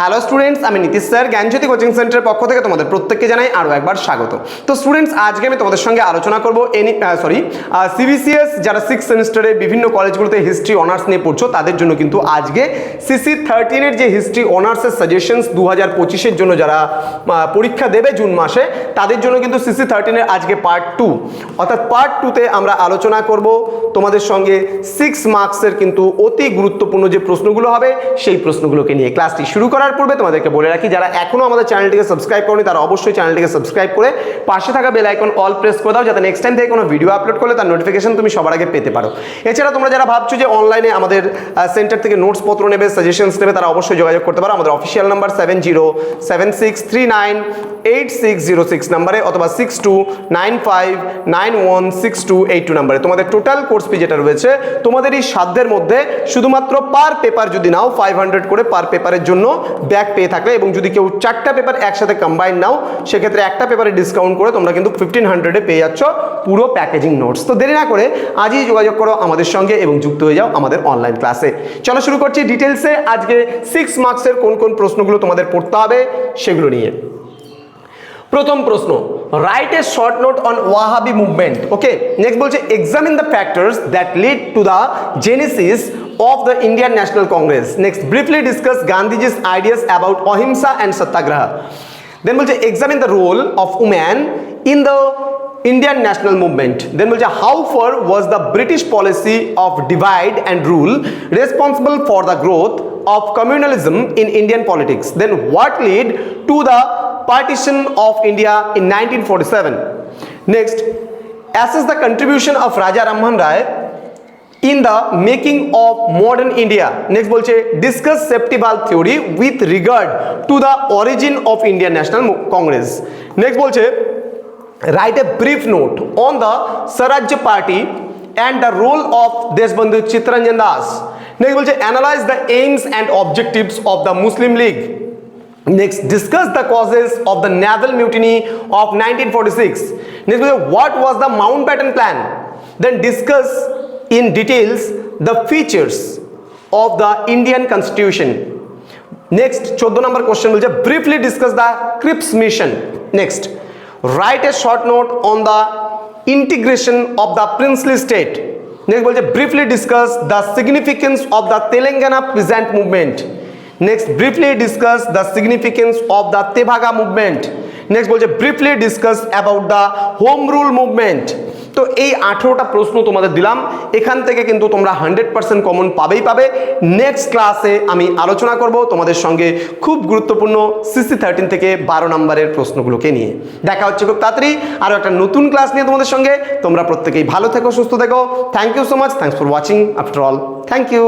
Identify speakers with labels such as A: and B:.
A: Hello students আমি Nitish sir, Gyanjyoti coaching সেন্টারের পক্ষ থেকে তোমাদের প্রত্যেককে জানাই আরও একবার স্বাগত। তো স্টুডেন্টস আজকে আমি তোমাদের সঙ্গে আলোচনা করব এনি সরি সিবিসিএস যারা সিক্স সেমিস্টারে বিভিন্ন কলেজগুলোতে হিস্ট্রি অনার্স নিয়ে পড়ছো, তাদের জন্য কিন্তু আজকে সিসি থার্টিনের যে হিস্ট্রি অনার্সের সাজেশনস দু হাজার পঁচিশের জন্য যারা পরীক্ষা দেবে জুন মাসে, তাদের জন্য কিন্তু সিসি থার্টিনের আজকে পার্ট টু অর্থাৎ পার্ট টুতে আমরা আলোচনা করব তোমাদের সঙ্গে সিক্স মার্কসের কিন্তু অতি গুরুত্বপূর্ণ যে প্রশ্নগুলো হবে, সেই প্রশ্নগুলোকে নিয়ে। ক্লাসটি শুরু করার পূর্বে তোমাদেরকে বলে রাখি, যারা এখনও আমাদের চ্যানেলটিকে সাবস্ক্রাইব করনি, তারা অবশ্যই চ্যানেলটিকে সাবস্ক্রাইব করে পাশে থাকা বেল আইকন অল প্রেস করে দাও, যাতে নেক্সট টাইম থেকে কোনো ভিডিও আপলোড করলে তার নোটিফিকেশন তুমি সবার আগে পেতে পারো। এছাড়া তোমরা যারা ভাবছ যে অনলাইনে আমাদের সেন্টার থেকে নোটস পত্র নেবে সাজেশনস নেবে, তারা অবশ্যই যোগাযোগ করতে পারো। আমাদের official number seven zero seven six three nine eight six zero six নাম্বারে অথবা six two nine five nine one six two eight two নাম্বারে। তোমাদের টোটাল কোর্স ফি যেটা রয়েছে, তোমাদের এই সাধ্যের মধ্যে শুধুমাত্র পার পেপার যদি নাও ফাইভ হান্ড্রেড করে পার পেপারের জন্য ব্যাক পেয়ে থাকলে এবং যদি কেউ চারটা পেপার একসাথে কম্বাইন নাও, সেক্ষেত্রে একটা পেপারে ডিসকাউন্ট করে তোমরা কিন্তু ফিফটিন হান্ড্রেডে পেয়ে যাচ্ছ পুরো প্যাকেজিং নোটস তো দেরি না করে আজই যোগাযোগ করো আমাদের সঙ্গে এবং যুক্ত হয়ে যাও আমাদের অনলাইন ক্লাসে চলো শুরু করছি ডিটেলসে আজকে সিক্স মার্কসের কোন কোন প্রশ্নগুলো তোমাদের পড়তে হবে সেগুলো নিয়ে। প্রথম প্রশ্ন Write a short note on Wahabi movement okay next বলছে examine the factors that lead to the genesis of the Indian national Congress next briefly discuss Gandhiji's ideas about ahimsa and satyagraha then বলছে examine the role of woman in the Indian national movement. Then বলছে how far was the British policy of divide and rule responsible for the growth of communalism in Indian politics? Then what led to the partition of India in 1947. Next, assess the contribution of Raja Rammohan Rai in the making of modern India. Next bolche discuss Septimal theory with regard to the origin of Indian National Congress. Next bolche write a brief note on the Swaraj Party and the role of Deshbandhu Chitranjan Das. Next bolche analyze the aims and objectives of the Muslim League. Next, discuss the causes of the naval mutiny of 1946. Next, what was the Mountbatten Plan? Then discuss in details the features of the Indian Constitution. Next, 14 number question বলছে briefly discuss the Cripps mission. Next, write a short note on the integration of the princely state. Next বলছে briefly discuss the significance of the Telangana peasant movement. Next, briefly discuss the significance of the Tebhaga movement next বলছে briefly discuss about the home rule movement তো এই আঠেরোটা প্রশ্ন তোমাদের দিলাম। এখান থেকে কিন্তু তোমরা হান্ড্রেড পার্সেন্ট কমন পাবেই পাবে। নেক্সট ক্লাসে আমি আলোচনা করব তোমাদের সঙ্গে খুব গুরুত্বপূর্ণ সিসি থার্টিন থেকে বারো নম্বরের প্রশ্নগুলোকে নিয়ে। দেখা হচ্ছে খুব তাড়াতাড়ি। আরও একটা নতুন ক্লাস নিয়ে তোমাদের সঙ্গে। তোমরা প্রত্যেকেই ভালো থেকো সুস্থ থেকো। Thank you so much thanks for watching after all thank you